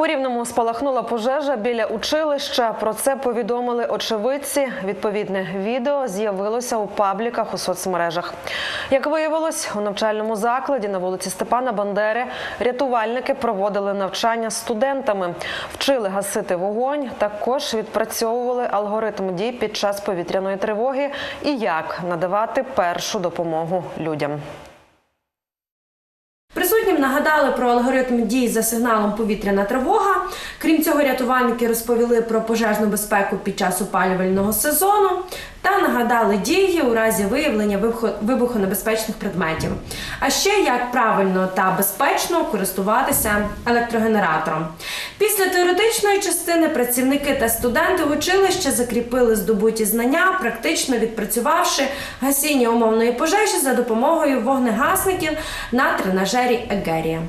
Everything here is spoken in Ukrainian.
У рівному спалахнула пожежа біля училища. Про це повідомили очевидці. Відповідне відео з'явилося у пабліках у соцмережах. Як виявилось, у навчальному закладі на вулиці Степана Бандери рятувальники проводили навчання студентами, вчили гасити вогонь. Також відпрацьовували алгоритм дій під час повітряної тривоги і як надавати першу допомогу людям. Присутнім нагадали про алгоритм дій за сигналом повітряна тривога. Крім цього, рятувальники розповіли про пожежну безпеку під час опалювального сезону та нагадали дії у разі виявлення вибухонебезпечних предметів. А ще як правильно та безпечно користуватися електрогенератором. Після теоретичної частини працівники та студенти училища закріпили здобуті знання, практично відпрацювавши гасіння умовної пожежі за допомогою вогнегасників на тренажері Егерія.